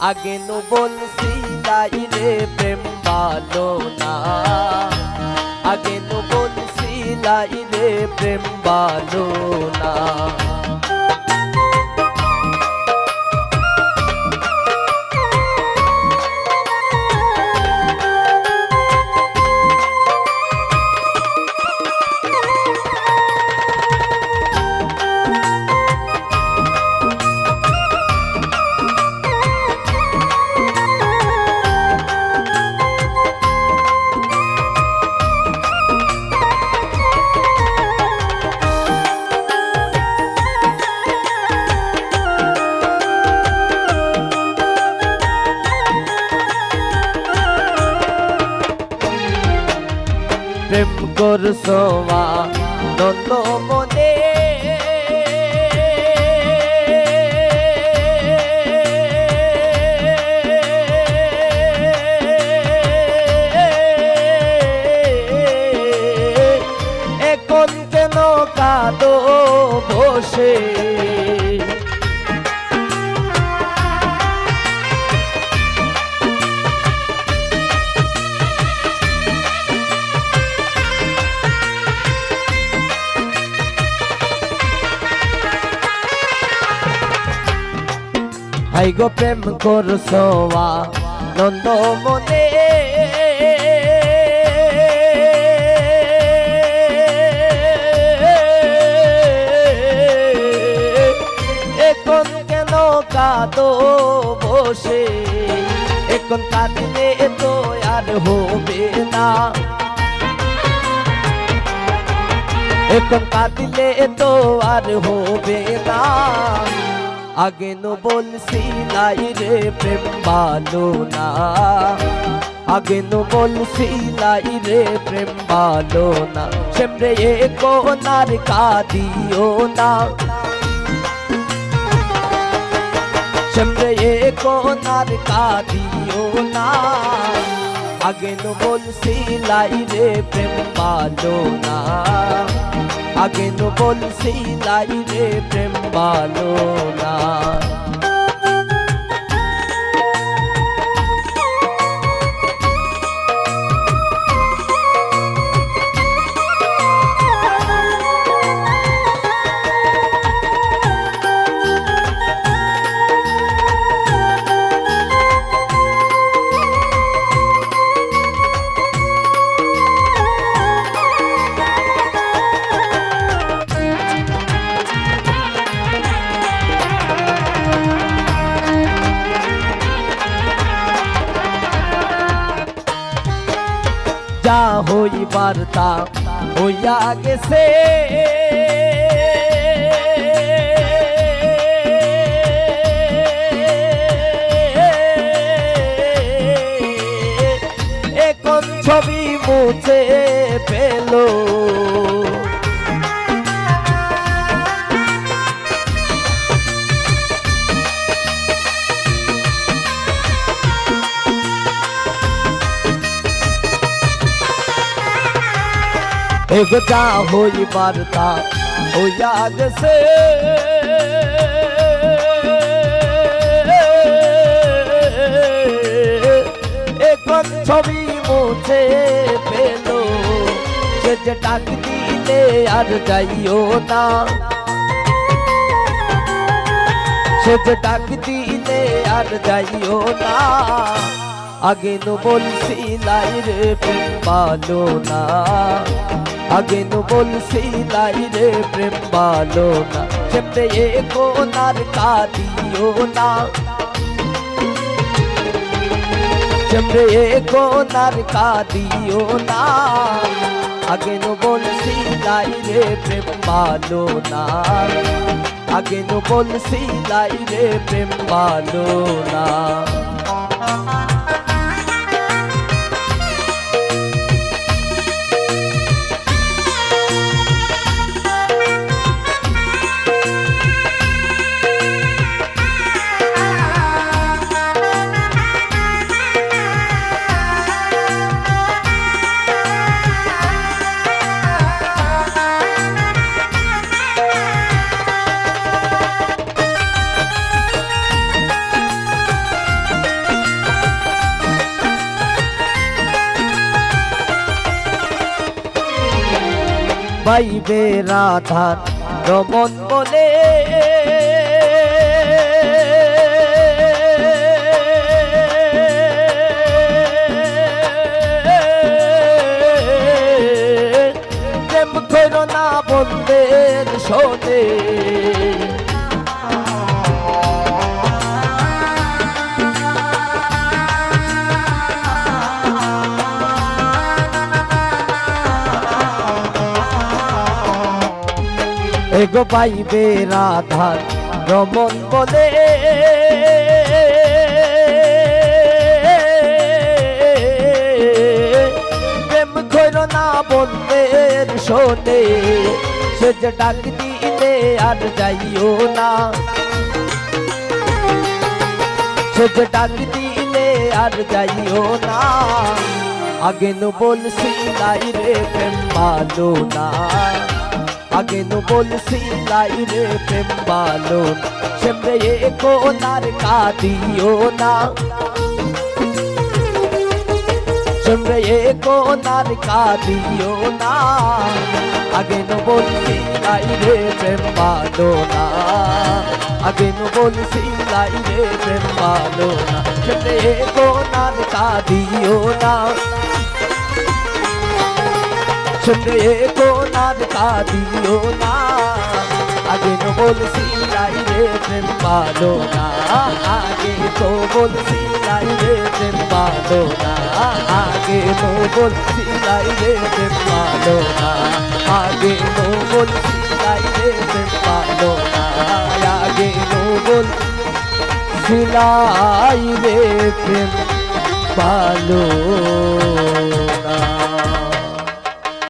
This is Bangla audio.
আগে নো বলছি তাই রে প্রেম ভালো না। আগে নো বলছি বলছিলাই রে প্রেম ভালো না। প্রেম করছোয়া নন্দ মনে। এখন কেন কাদো বসে? হাই গো প্রেম করছোয়া নন্দ মনে। এখন কেন কাদো বসে? এখন কাঁদিলে তো আর হবে না। এখন কাঁদিলে তো আর হবে না। আগে নো বলছিলাই রে প্রেম ভালো না। আগে নো বলছিলাই রে প্রেম ভালো না। সেমরে এ কোনার কাঁদিও না। সেমরে এ কোনার কাঁদিও না। আগে নো বলছিলাই রে প্রেম ভালো না। আগে বলছি বলছিলাই রে প্রেম ভালো না হইবার তা হইয়া গেছে। এখন ছবি মুছে পেল এগো যা হইবার তা হইয়া গেছে এখন ছবি মুছে পেল সে যে ডাক দিলে আর যাইও না সে যে ডাক দিলে আর যাইও না আগে নো বলছিলাই রে প্রেম না আগে নো বলছিলাই রে প্রেম ভালো না। সেমতে এ কোনার কাঁদিও না। সেমতে এ কোনার কাঁদিও না। আগে নো বলছিলাই রে প্রেম ভালো না। আগে নো বলছিলাই রে প্রেম ভালো না। বাইবে রাধার রমন বলে প্রেম না এগো পাইবে রাধার রমন বলে। প্রেম করো না বন্ধের শোনে, সে যে ডাক দিলে আর যাইও না। সে যে ডাক দিলে আর যাইও না। আগে নু বলছিলাই রে প্রেম পালো না। আগে নু বলছিলাই রে প্রেম পালো সেমরে এ কোনার কাঁদিও না। সেমরে এ কোনার কাঁদিও না। আগে নু বলছিলাই রে প্রেম পালো না আগে নু বলছিলাই রে প্রেম পালো না সেমরে এ কোনার কাঁদিও না। শুনে কোনার কাঁদিও না। আগে তো বলছি লাই রে প্রেম পালো না। আগে তো বলছি লাই রে প্রেম পালো না। আগে তো বলছি লাই রে প্রেম পালো না। আগে তো বলছি লাই রে প্রেম পালো না। আগে তো বলছি লাই রে প্রেম পালো